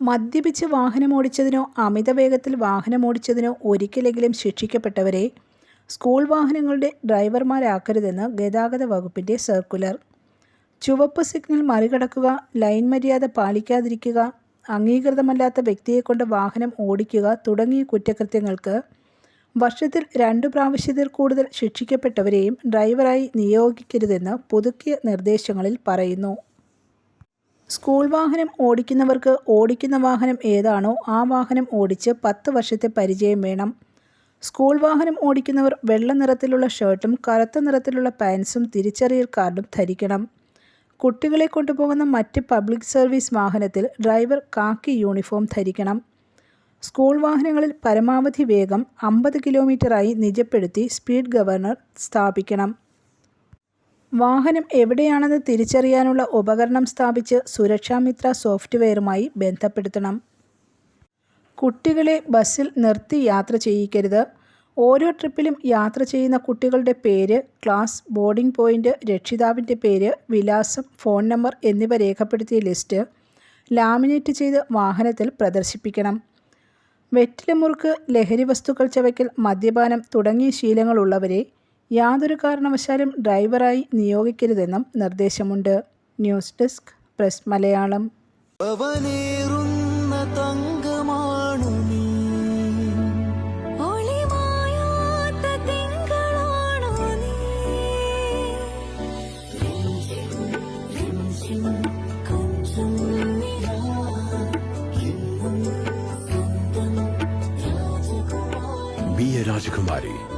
മദ്യപിച്ച് വാഹനമോടിച്ചതിനോ അമിത വേഗത്തിൽ വാഹനമോടിച്ചതിനോ ഒരിക്കലെങ്കിലും ശിക്ഷിക്കപ്പെട്ടവരെ സ്കൂൾ വാഹനങ്ങളുടെ ഡ്രൈവർമാരാക്കരുതെന്ന് ഗതാഗത വകുപ്പിന്റെ സർക്കുലർ. ചുവപ്പ് സിഗ്നൽ മറികടക്കുക ലൈൻ മര്യാദ പാലിക്കാതിരിക്കുക അംഗീകൃതമല്ലാത്ത വ്യക്തിയെക്കൊണ്ട് വാഹനം ഓടിക്കുക തുടങ്ങിയ കുറ്റകൃത്യങ്ങൾക്ക് വർഷത്തിൽ രണ്ട് പ്രാവശ്യത്തിൽ കൂടുതൽ ശിക്ഷിക്കപ്പെട്ടവരെയും ഡ്രൈവറായി നിയോഗിക്കരുതെന്ന് പുതുക്കിയ നിർദ്ദേശങ്ങളിൽ പറയുന്നു. സ്കൂൾ വാഹനം ഓടിക്കുന്നവർക്ക് ഓടിക്കുന്ന വാഹനം ഏതാണോ ആ വാഹനം ഓടിച്ച് പത്ത് വർഷത്തെ പരിചയം വേണം. സ്കൂൾ വാഹനം ഓടിക്കുന്നവർ വെള്ള നിറത്തിലുള്ള ഷർട്ടും കറുത്ത നിറത്തിലുള്ള പാൻസും തിരിച്ചറിയൽ കാർഡും ധരിക്കണം. കുട്ടികളെ കൊണ്ടുപോകുന്ന മറ്റ് പബ്ലിക് സർവീസ് വാഹനത്തിൽ ഡ്രൈവർ കാക്കി യൂണിഫോം ധരിക്കണം. സ്കൂൾ വാഹനങ്ങളിൽ പരമാവധി വേഗം അമ്പത് കിലോമീറ്ററായി നിജപ്പെടുത്തി സ്പീഡ് ഗവർണർ സ്ഥാപിക്കണം. വാഹനം എവിടെയാണെന്ന് തിരിച്ചറിയാനുള്ള ഉപകരണം സ്ഥാപിച്ച് സുരക്ഷാമിത്ര സോഫ്റ്റ്വെയറുമായി ബന്ധപ്പെടുത്തണം. കുട്ടികളെ ബസ്സിൽ നിർത്തി യാത്ര ചെയ്യിക്കരുത്. ഓരോ ട്രിപ്പിലും യാത്ര ചെയ്യുന്ന കുട്ടികളുടെ പേര് ക്ലാസ് ബോർഡിംഗ് പോയിന്റ് രക്ഷിതാവിന്റെ പേര് വിലാസം ഫോൺ നമ്പർ എന്നിവ രേഖപ്പെടുത്തിയ ലിസ്റ്റ് ലാമിനേറ്റ് ചെയ്ത് വാഹനത്തിൽ പ്രദർശിപ്പിക്കണം. വെറ്റില മുറുക്ക് ലഹരി വസ്തുക്കൾ ചവയ്ക്കൽ മദ്യപാനം തുടങ്ങിയ ശീലങ്ങളുള്ളവരെ യാതൊരു കാരണവശാലും ഡ്രൈവറായി നിയോഗിക്കരുതെന്നും നിർദ്ദേശമുണ്ട്. News desk press Malayalam. Rajakumari. Be a Rajakumari.